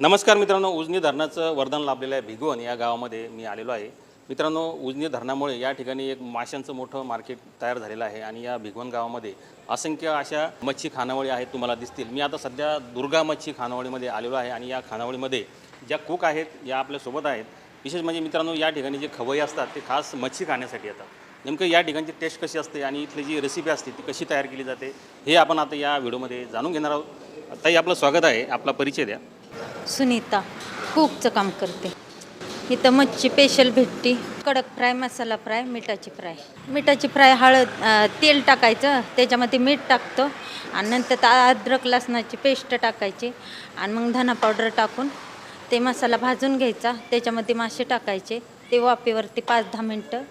नमस्कार मित्रांनो उजनी धरणाचं वरदान लाभलेलं आहे भिगवण या गावामध्ये मी आलेलो आहे. मित्रांनो उजनी धरणामुळे या ठिकाणी एक माशांचं मोठं मार्केट तयार झालेलं आहे आणि या भिगवण गावामध्ये असंख्य अशा मच्छी खानावळी आहेत तुम्हाला दिसतील. मी आता सध्या दुर्गा मच्छी खानावळीमध्ये आलेलो आहे आणि या खानावळीमध्ये ज्या कुक आहेत या आपल्यासोबत आहेत. विशेष म्हणजे मित्रांनो या ठिकाणी जे खवई असतात ते खास मच्छी खाण्यासाठी येतात. नेमकं या ठिकाणची टेस्ट कशी असते आणि इथली जी रेसिपी असते ती कशी तयार केली जाते हे आपण आता या व्हिडिओमध्ये जाणून घेणार आहोत. ताई आपलं स्वागत आहे. आपला परिचय द्या. सुनीता कुकचं काम करते. इथं मच्छी स्पेशल भेटती. कडक फ्राय मसाला फ्राय मिठाची फ्राय. मिठाची फ्राय हळद तेल टाकायचं. त्याच्यामध्ये मीठ टाकतो. आणि नंतर अद्रक लसणाची पेस्ट टाकायची. आणि मग धना पावडर टाकून ते मसाला भाजून घ्यायचा. त्याच्यामध्ये मासे टाकायचे. ते वाफेवरती पाच दहा मिनटं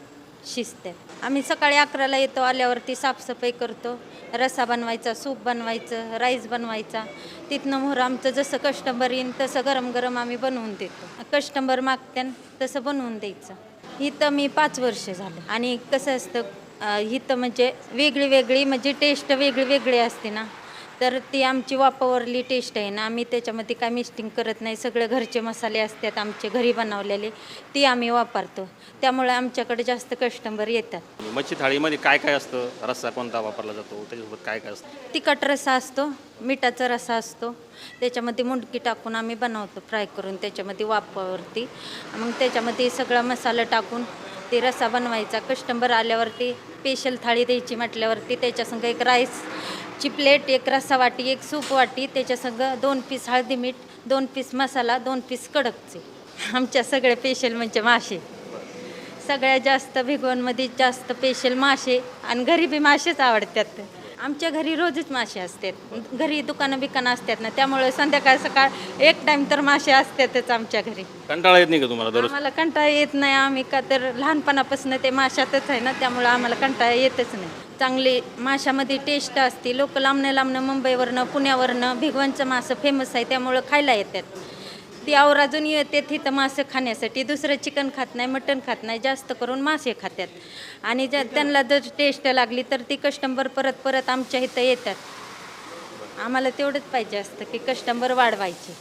शिस्त आम्ही सकाळी अकराला येतो आल्यावरती साफसफाई करतो. रसा बनवायचा सूप बनवायचं राईस बनवायचा. तिथनं मोहर आमचं जसं कस्टंबर येईन तसं गरम गरम आम्ही बनवून देतो. कस्टंबर मागत्यान तसं बनवून द्यायचं. इथं मी पाच वर्ष झालं. आणि कसं असतं इथं म्हणजे वेगळी वेगळी म्हणजे टेस्ट वेगळी वेगळी असते ना. तर ती आमची वापावरली टेस्ट आहे ना आम्ही त्याच्यामध्ये काय मिस्टिंग करत नाही सगळे घरचे मसाले असतात आमचे घरी बनवलेले ती आम्ही वापरतो. त्यामुळे आमच्याकडे जास्त कस्टमर येतात. मच्छी थाळीमध्ये काय काय असतं? रस्सा कोणता वापरला जातो? त्याच्यासोबत काय काय असतं? तिखट रसा असतो मिठाचा रसा असतो त्याच्यामध्ये मुंडकी टाकून आम्ही बनवतो फ्राय करून त्याच्यामध्ये वापावरती मग त्याच्यामध्ये सगळा मसाला टाकून ते रसा बनवायचा. कस्टमर आल्यावरती स्पेशल थाळी द्यायची म्हटल्यावरती त्याच्यासंग एक ची प्लेट एक रस्सा वाटी एक सूप वाटी त्याच्यासंग दोन पीस हळदी मीठ दोन पीस मसाला दोन पीस कडकचे. आमच्या सगळे स्पेशल म्हणजे मासे. सगळ्यात जास्त भिगवणमध्ये जास्त स्पेशल मासे आणि घरी बी मासेच आवडतात. आमच्या घरी रोजच मासे असतात. घरी दुकानं बिकानं असतात ना त्यामुळे संध्याकाळ सकाळ एक टाइम तर मासे असतातच आमच्या घरी. कंटाळा येत नाही का तुम्हाला दररोज? आम्हाला कंटाळा येत नाही. आम्ही का तर लहानपणापासून ते माशातच आहे ना त्यामुळे आम्हाला कंटाळा येतच नाही. चांगली माशामध्ये टेस्ट असते. लोक लांबणं लांबणं मुंबईवरनं पुण्यावरनं भिगवणचं मासं फेमस आहे त्यामुळं खायला येतात. ती आवर अजून येते तिथं मासे खाण्यासाठी. दुसरं चिकन खात नाही मटण खात नाही जास्त करून मासे खातात आणि जर त्यांना जर टेस्ट लागली तर ती कस्टमर परत परत आमच्या इथं येतात. आम्हाला तेवढंच पाहिजे असतं की कस्टमर वाढवायचे.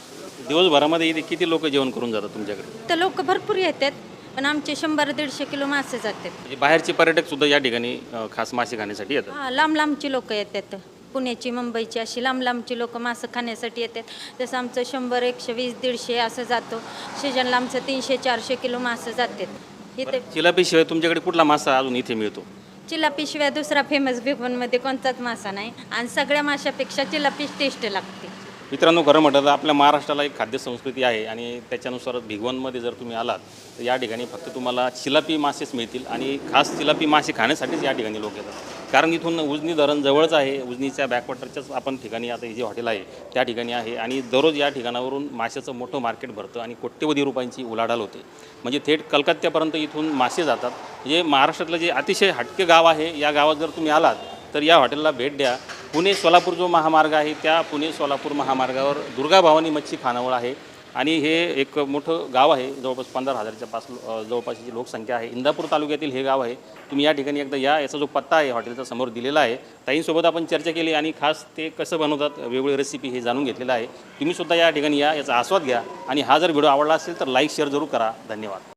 दिवसभरामध्ये इथे किती लोक जेवण करून जातात तुमच्याकडे? तर लोक भरपूर येतात पण आमचे शंभर दीडशे किलो मासे जातात. म्हणजे बाहेरचे पर्यटक सुद्धा या ठिकाणी खास मासे खाण्यासाठी येतात. लांब लांबची लोक येतात. पुण्याची मुंबईची अशी लांब लांबची लोक मासं खाण्यासाठी येतात. जसं आमचं शंभर एकशे वीस दीडशे असं जातो. सीजनला आमचं तीनशे चारशे किलो मासं जातात. इथे चिलापी शिवाय तुमच्याकडे कुठला मासा अजून इथे मिळतो? चिलापी शिवाय दुसरा फेमस भिगवणमध्ये कोणताच मासा नाही. आणि सगळ्या माशापेक्षा चिलापीच टेस्ट लागते. मित्रांनो खरं म्हटलं तर आपल्या महाराष्ट्राला एक खाद्य संस्कृती आहे आणि त्याच्यानुसार भिगवणमध्ये जर तुम्ही आलात तर या ठिकाणी फक्त तुम्हाला चिलापी मासेच मिळतील आणि खास चिलापी मासे खाण्यासाठीच या ठिकाणी लोक येतात. कारण इथून उजनी धरण जवळच आहे. उजनीच्या बॅकवॉटरच्याच आपण ठिकाणी आता हे जे हॉटेल आहे त्या ठिकाणी आहे. आणि दररोज या ठिकाणावरून माशाचं मोठं मार्केट भरतं आणि कोट्यवधी रुपयांची उलाढाल होते. म्हणजे थेट कलकत्त्यापर्यंत इथून मासे जातात. म्हणजे महाराष्ट्रातलं जे अतिशय हटके गाव आहे या गावात जर तुम्ही आलात तर या हॉटेलला भेट द्या. पुणे सोलापूर जो महामार्ग आहे त्या पुणे सोलापूर महामार्गावर दुर्गा भवानी मच्छी खानावळ आहे. आणि हे एक मोठं गाव आहे जवळपास पंधरा हजारच्या पास जवळपास जी लोकसंख्या आहे. इंदापूर तालुक्यातील हे गाव आहे. तुम्ही या ठिकाणी एकदा या याचा जो पत्ता आहे हॉटेलचा समोर दिलेला आहे. ताईंसोबत आपण चर्चा केली आणि खास ते कसं बनवतात वेगवेगळी रेसिपी हे जाणून घेतलेलं आहे. तुम्हीसुद्धा या ठिकाणी या याचा आस्वाद घ्या. आणि हा जर व्हिडिओ आवडला असेल तर लाईक शेअर जरूर करा. धन्यवाद.